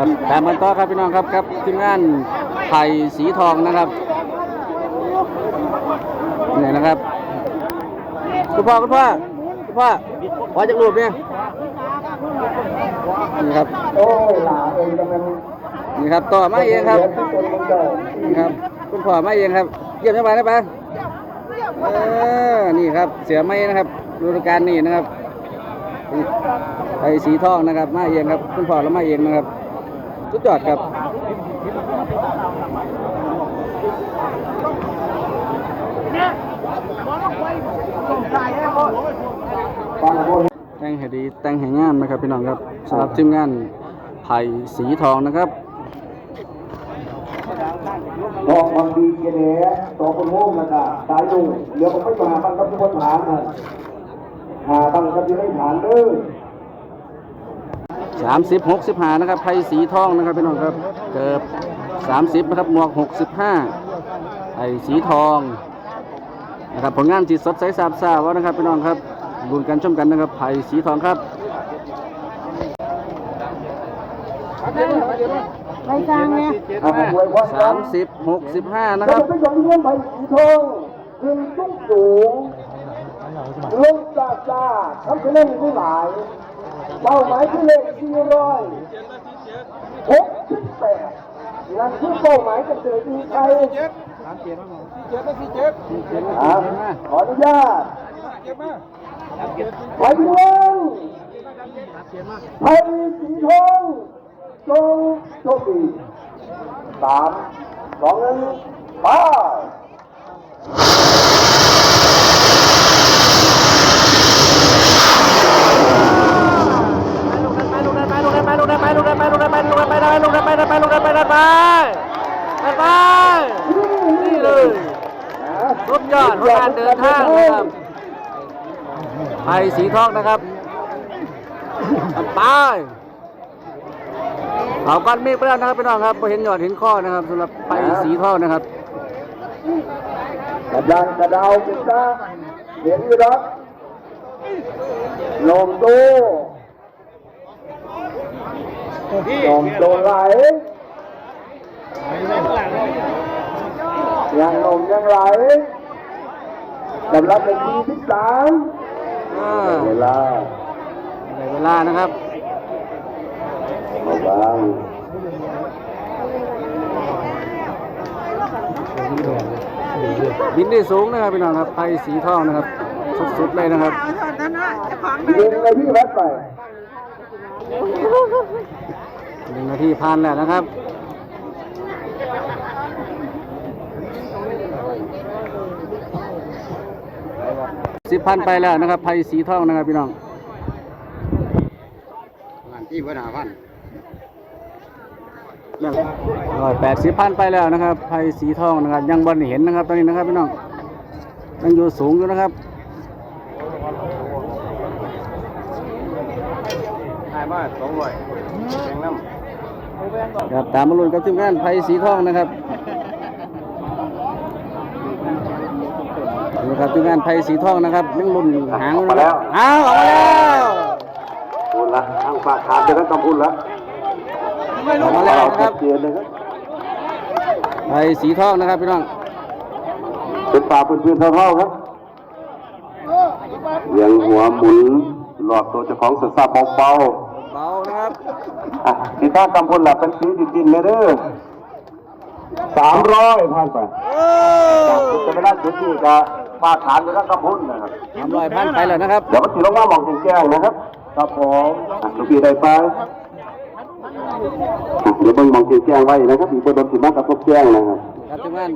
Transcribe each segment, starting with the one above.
ครับตามกันต่อครับพี่น้องครับครับทีมงานไผ่สีทองนะครับนี่นะครับคุณพ่อคุณพ่อคุณพ่อขอจากรูปเนี่ยนี่ครับโอ้ลาเองกำลังนี่ครับต่อมาเองครับนี่ครับ คุณพ่อมาเองครับ เยี่ยมได้ไปได้ไปเออนี่ครับเสือไม้นะครับฤดูกาลนี้นะครับไผ่สีทองนะครับ มาเองครับ คุณพ่อเรามาเองนะครับ สุดยอดครับบางคนแต่งให้ดีแต่งให้งามนะครับพี่น้องครับสำหรับทีมงานไผ่สีทองนะครับบอกบางทีเจเน่ตัวคนโง่นะจ๊ะสายลุงเดี๋ยวผมไปมาบ้านกับทุกคนฐานนะหาตั้งกับที่ไม่ฐานเด้อ สามสิบหกสิบห้านะครับไผ่สีทองนะครับพี่น้องครับเกิบสามสิบนะครับหมวกหกสิบห้าไผ่สีทองนะครับผลงานจิตสดใสสาบซ่าวนะครับพี่น้องครับบุญกันชมกันนะครับไผ่สีทองครับไปกลางเนี่ยเอาไปไว้วัดสามสิบหกสิบห้านะแล้ควรับไปยังเงินไปสีทองขึ้นสูงสูงลงจ้าจ้าทำคะแนนไม่หลาย เป้าหมายคือเลขสี่ร้อยหกสิบแปดนั่นคือเป้าหมายจะเกิดมีใครอะขออนุญาตไปดูไทยสีทองจงโชคดีสามสองหนึ่งไป นี่เลยสุด ยอดของการเดินทางนะครับไผ่สีทองนะครับไปเอาก้อนเมฆไปแล้วนะครับพี่น้องครับบ่เห็นยอดเห็นข้อนะครับสำหรับไผ่สีทองนะครับกระดังกระดาวกินซะเห็นอยู่ครับลมโตลมโตไหลยังลมยังไหล สำหรับเป็นทีที่สามอ่าเวลาได้เวลานะครับ เอาบางบินได้สูงนะครับพี่น้องครับไผ่สีทองนะครับ สุดๆเลยนะครับยิงในที่วัดไปหนึ่งนาทีผ่านแล้วนะครับ สิบพันไปแล้วนะครับไผ่สีทองนะครับพี่น้องงานที่วัดหาพันร้อยแปดสิบพันไปแล้วนะครับไผ่สีทองนะครับ ยังบอลเห็นนะครับ ตอนนี้นะครับพี่น้องยังอยู่สูงอยู่นะครับหายมาสองร้อยแข่งน้ครับตามมาลุ้นกับทีมงานไผ่สีทองนะครับ นี่ครับทีมงานไผ่สีทองนะครับยังลุ้นหางอยู่นะครับอ้าวออกมาแล้วำพูดละทางปากขาดจะได้ต้องพูดละออกมาแล้วนะครับเกียนเลยครับไผ่สีทองนะครับพี่น้องเป็นป่าเป็นพื้นเท่าๆครับเลี้ยงหัวหมุนหลอดตัวเจ้าของสดซาเบาเบานะครับๆอะสีท่ากำพลหลับเป็นสีดินๆเลยเด้อสามร้อยผ่านไปโอ้จะไม่ได้จุดที่จะ ปากขานจะได้กำพุนนะครับทำลอยพันไปแล้วนะครับเดี๋ยวมันถือลงมาหมองแจ้งๆนะครับครับผมอะลูกพี่ได้ไปอะเดี๋ยวเบิ่งหมองแจ้งๆไว้นะครับอีกคนโดนสิมากับพวกแจ้งนะครับครับทีมงาน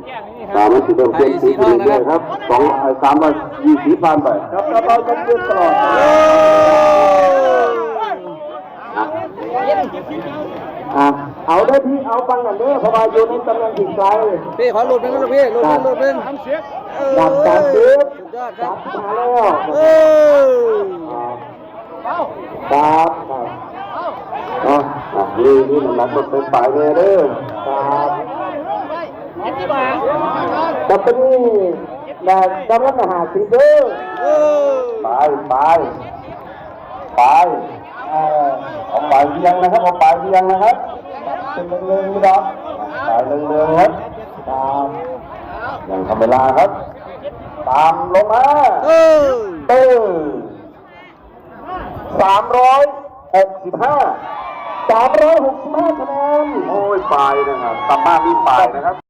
ตามมันสิเริ่มเปลี่ยนสีเรื่อยๆครับสองเอ่อสามร้อยยี่สิบพันไปครับเราจะเปลี่ยนตลอดอะเอาได้พี่เอาฟังกันเด้อเพราะว่าอยู่ในตำแหน่งที่ไกลพี่ขอรูปหนึงนะลูกพี่รูปหนึงรูปหนึง ดับสามสิบสุดยอดคดัรับมาแล้วเออครับครับอะอะนี่นี่มันนักรถไฟฟ้าเลยเด้อครับแต่เป็นนี่แต่กำลังหาสิเด้อไปไปไปเอ่อเอาไปเรียงนะครับเอาไปเรียงนะครับเป็นหนึ่งๆครับสายหนึ่งๆครับตาม ยังทำเวลาครับ ตามลงมาเออเออสามร้อยหกสิบห้าสามร้อยหกสิบห้าคะแนนโอ้ยปลายนะครับตามมามีปลายนะครับ